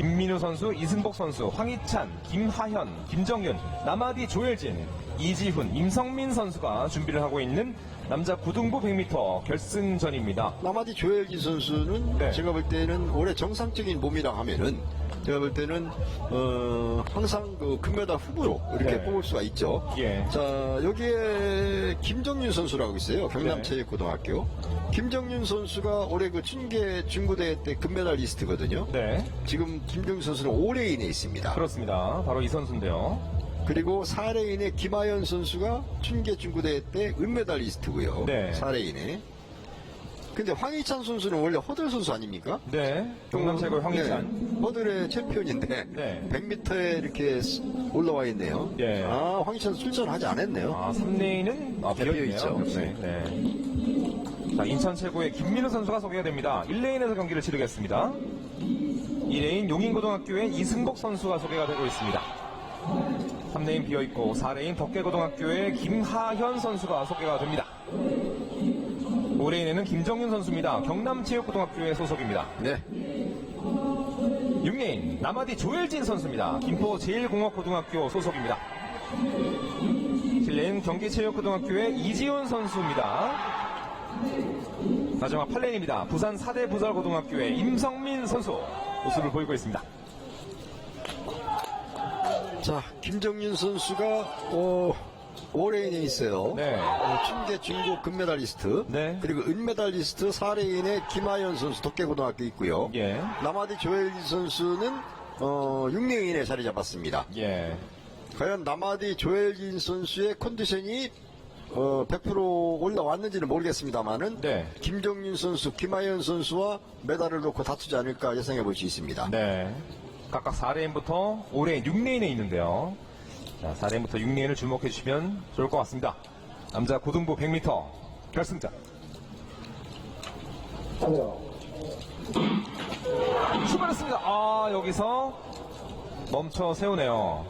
김민우 선수, 이승복 선수, 황희찬, 김하현, 김정윤, 남아디 조엘진, 이지훈, 임성민 선수가 준비를 하고 있는 남자 고등부 100m 결승전입니다. 남아디 조엘기 선수는 네. 제가 볼 때는 올해 정상적인 몸이라 하면은 제가 볼 때는 어, 항상 그 금메달 후보로 이렇게 네. 뽑을 수가 있죠. 예. 자 여기에 김정윤 선수라고 있어요. 네. 경남체육고등학교. 김정윤 선수가 올해 그 춘계 중고대회 때 금메달 리스트거든요. 네, 지금 김정윤 선수는 5레인에 있습니다. 그렇습니다. 바로 이 선수인데요. 그리고 4레인에 김하연 선수가 춘계 중고대회 때 은메달리스트고요. 네. 4레인에. 근데 황희찬 선수는 원래 허들 선수 아닙니까? 네, 경남 최고의 황희찬. 네, 허들의 챔피언인데 네. 100m에 이렇게 스- 올라와 있네요. 예. 아, 황희찬 출전하지 않았네요. 아, 3레인은 아, 비어있네요. 비어있죠. 역시. 네. 자, 인천 최고의 김민우 선수가 소개가 됩니다. 1레인에서 경기를 치르겠습니다. 2레인 용인고등학교의 이승복 선수가 소개가 되고 있습니다. 3레인 비어있고 4레인 덕계고등학교의 김하현 선수가 소개가 됩니다. 5레인에는 김정윤 선수입니다. 경남체육고등학교의 소속입니다. 네. 6레인 남아디 조엘진 선수입니다. 김포 제1공업고등학교 소속입니다. 7레인 경기체육고등학교의 이지훈 선수입니다. 마지막 8레인입니다. 부산 사대부설고등학교의 임성민 선수 모습을 보이고 있습니다. 자, 김정윤 선수가, 어, 5레인에 있어요. 네. 어, 춘계 중고 금메달리스트. 네. 그리고 은메달리스트 4레인에 김하연 선수 덕계고등학교 있고요. 예. 남아디 조엘기 선수는 어, 6레인에 자리 잡았습니다. 예. 과연 남아디 조엘진 선수의 컨디션이 어, 100% 올라왔는지는 모르겠습니다만은 네. 김정윤 선수, 김하연 선수와 메달을 놓고 다투지 않을까 예상해 볼 수 있습니다. 네. 각각 4레인부터 5레인, 6레인에 있는데요. 자, 4레인부터 6레인을 주목해 주시면 좋을 것 같습니다. 남자 고등부 100m 결승전. 출발했습니다. 아, 여기서 멈춰 세우네요.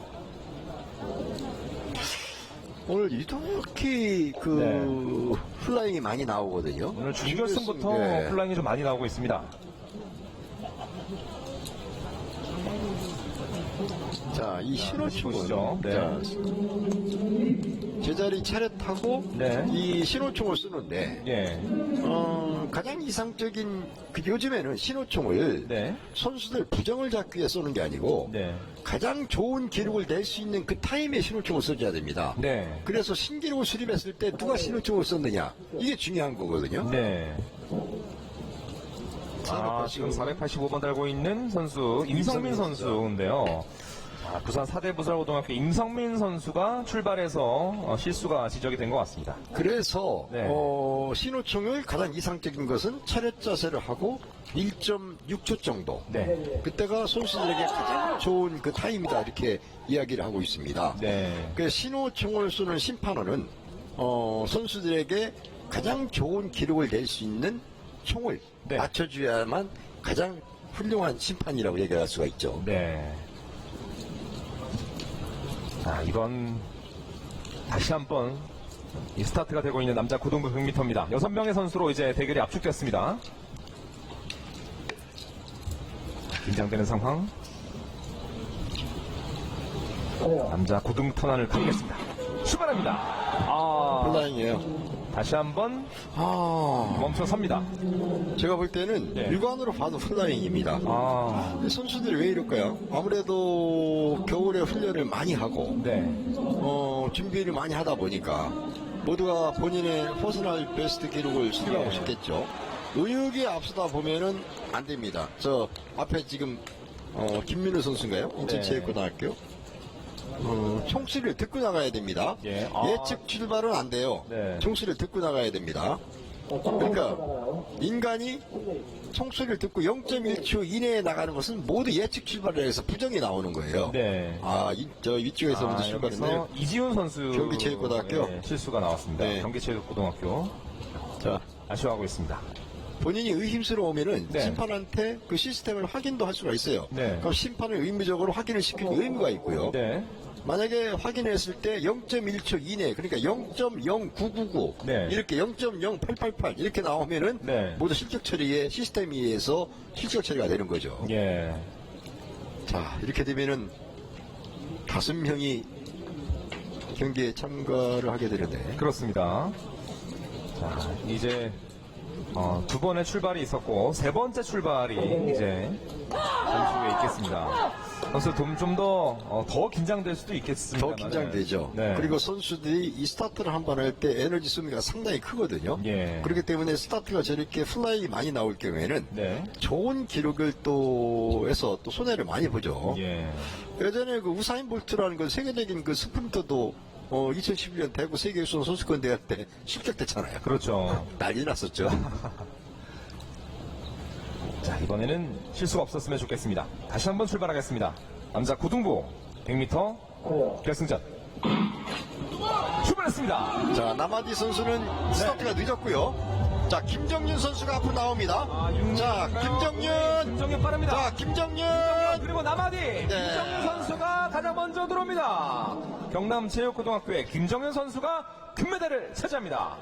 오늘 유독히 그 네. 플라잉이 많이 나오거든요. 오늘 준결승부터 네. 플라잉이 좀 많이 나오고 있습니다. 자, 이 보시죠. 네. 자, 제자리 차렷하고 네. 이 신호총을 쓰는데 예. 어, 가장 이상적인 그 요즘에는 신호총을 네. 선수들 부정을 잡기 위해 쏘는 게 아니고 네. 가장 좋은 기록을 낼 수 있는 그 타임에 신호총을 써줘야 됩니다. 네. 그래서 신기록을 수립했을 때 누가 신호총을 썼느냐 이게 중요한 거거든요. 네. 아, 지금 485번 달고 있는 선수 임성민 선수인데요. 아, 부산 사대부설고등학교 임성민 선수가 출발해서 어, 실수가 지적이 된 것 같습니다. 그래서 네. 어, 신호총을 가장 이상적인 것은 차렷 자세를 하고 1.6초 정도. 네. 그때가 선수들에게 가장 좋은 그 타임이다 이렇게 이야기를 하고 있습니다. 네. 그 신호총을 쏘는 심판원은 어, 선수들에게 가장 좋은 기록을 낼 수 있는 총을 네. 맞춰줘야만 가장 훌륭한 심판이라고 얘기할 수가 있죠. 네. 아, 이번 다시 한번 이 스타트가 되고 있는 남자 고등부 100m입니다. 여섯 명의 선수로 이제 대결이 압축됐습니다. 긴장되는 상황. 남자 고등 턴안을 가리겠습니다. 출발합니다. 아, 플라잉이에요. 다시 한번 아, 멈춰 섭니다. 제가 볼 때는 네. 육안으로 봐도 플라잉입니다. 아, 선수들이 왜 이럴까요? 아무래도 겨울에 훈련을 많이 하고 네. 어, 준비를 많이 하다 보니까 모두가 본인의 퍼스널 베스트 기록을 수립하고 예. 싶겠죠. 의욕이 앞서다 보면은 안 됩니다. 저 앞에 지금 어, 김민우 선수인가요? 인천체육고등학교. 어, 총수를 듣고 나가야 됩니다. 예. 아. 예측 출발은 안 돼요. 네. 총수를 듣고 나가야 됩니다. 그러니까 인간이 총소리를 듣고 0.1초 이내에 나가는 것은 모두 예측 출발을 해서 부정이 나오는 거예요. 네. 아, 이, 저 위쪽에서 먼저 아, 출발했네요. 여기서 이지훈 선수 경기체육고등학교? 네, 실수가 나왔습니다. 네. 경기체육고등학교 자, 아쉬워하고 있습니다. 본인이 의심스러우면은 네. 심판한테 그 시스템을 확인도 할 수가 있어요. 네. 그럼 심판을 의무적으로 확인을 시킬 의무가 있고요. 네. 만약에 확인했을 때 0.1초 이내, 그러니까 0.0999 네. 이렇게 0.0888 이렇게 나오면은 네. 모두 실격 처리에 시스템에 의해서 실격 처리가 되는 거죠. 예. 자, 이렇게 되면은 다섯 명이 경기에 참가를 하게 되는데. 그렇습니다. 자, 이제 어, 두 번의 출발이 있었고 세 번째 출발이 이제 전주에 있겠습니다. 선수 좀더 어, 더 긴장될 수도 있겠습니다. 더 긴장되죠. 네. 그리고 선수들이 이 스타트를 한 번 할 때 에너지 소비가 상당히 크거든요. 예. 그렇기 때문에 스타트가 저렇게 플라이 많이 나올 경우에는 네. 좋은 기록을 또 해서 또 손해를 많이 보죠. 예. 예전에 그 우사인 볼트라는 그 세계적인 그 스프린터도 어, 2011년 대구 세계수원 선수권 대회 때 실격됐잖아요. 그렇죠. 난리 났었죠. 자, 이번에는 실수가 없었으면 좋겠습니다. 다시 한번 출발하겠습니다. 남자 고등부 100m 결승전. 출발했습니다. 자, 남아디 선수는 스타트가 늦었고요. 자, 김정윤 선수가 앞으로 나옵니다. 아, 윤 자, 김정윤! 김정윤 빠릅니다. 자, 김정윤! 그리고 남아디 김정윤 선수가 가장 먼저 들어옵니다. 경남체육고등학교의 김정윤 선수가 금메달을 차지합니다.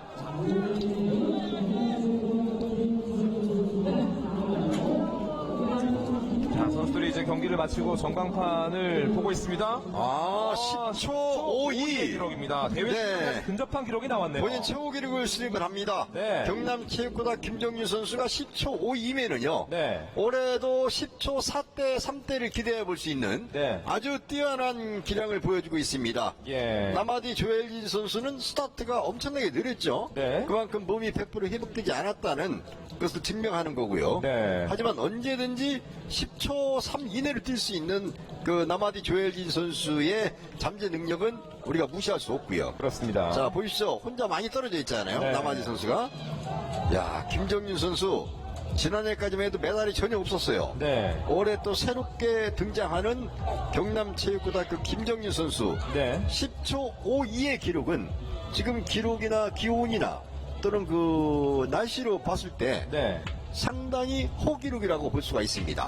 자, 선수들이 이제 경기를 마치고 전광판을 보고 있습니다. 아, 10초 52. 기록입니다. 대회 네. 네. 근접한 기록이 나왔네요. 본인 최고 기록을 수립을 합니다. 네. 경남 체육고등 김정윤 선수가 10초 52면은요. 네. 올해도 10초 4대 3대를 기대해 볼 수 있는 네. 아주 뛰어난 기량을 보여주고 있습니다. 예. 남아디 조엘진 선수는 스타트가 엄청나게 느렸죠. 네. 그만큼 몸이 100% 회복되지 않았다는 것을 증명하는 거고요. 네. 하지만 언제든지 10초 3 이내를 뛸수 있는 그 남아디 조엘진 선수의 잠재 능력은 우리가 무시할 수 없고요. 그렇습니다. 자 보십시오 혼자 많이 떨어져 있잖아요 네. 남아지 선수가 야 김정윤 선수 지난해까지만 해도 메달이 전혀 없었어요 네. 올해 또 새롭게 등장하는 경남체육고등학교 김정윤 선수 네. 10초 52의 기록은 지금 기록이나 기온이나 또는 그 날씨로 봤을 때 네. 상당히 호기록이라고 볼 수가 있습니다